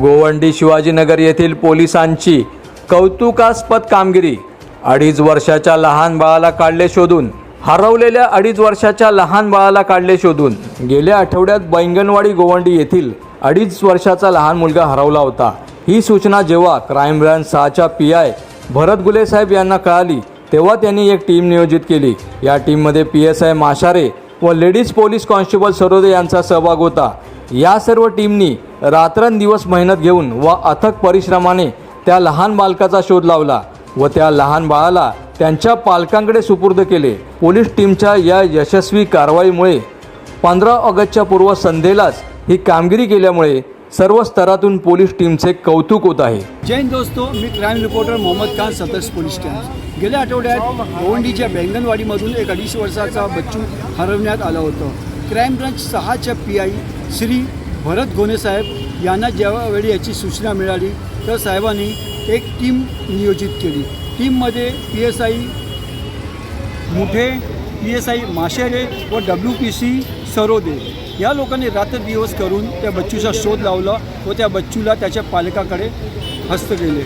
गोवंडी शिवाजीनगर येथील पोलिसांची कौतुकास्पद कामगिरी. अडीच वर्षाच्या लहान बाळाला काढले शोधून हरवलेल्या अडीच वर्षाच्या लहान बाळाला काढले शोधून गेल्या आठवड्यात बैंगनवाडी गोवंडी येथील अडीच वर्षाचा लहान मुलगा हरवला होता. ही सूचना जेव्हा क्राईम ब्रँच सहाच्या पी आय भरत गुले साहेब यांना कळाली तेव्हा त्यांनी एक टीम नियोजित केली. या टीममध्ये पी एस आय माशारे व लेडीज पोलीस कॉन्स्टेबल सरोदे यांचा सहभाग होता. या सर्व टीमनी रात्रंदिवस मेहनत घेऊन व अथक परिश्रमाने त्या लहान बालकाचा शोध लावला व त्या लहान बाळाला त्यांच्या पालकांकडे सुपूर्द केले. पोलीस टीमच्या या यशस्वी कारवाईमुळे पंधरा ऑगस्टच्या पूर्व संध्येलाच ही कामगिरी केल्यामुळे सर्व स्तरातून पोलीस टीमचे कौतुक होत आहे. जैन हिंद दोस्तो मी क्राईम रिपोर्टर मोहम्मद खान सतर्स पोलीस स्टेशन गेल्या आठवड्यात गोवंडीच्या बेंगनवाडीमधून एक अडीच वर्षाचा बच्चू हरवण्यात आलं होतं. क्राईम ब्रांच सहाच्या पी आय श्री भरत गोने साहेब यांना ज्यावेळी याची सूचना मिळाली तर साहेबांनी एक टीम नियोजित केली. टीममध्ये P S I Muthe P S I Mashere व डब्ल्यू पी सी सरोदे. या लोकांनी रात्रदिवस करून त्या बच्चूचा शोध लावला व त्या बच्चूला त्याच्या पालकाकडे हस्त केले.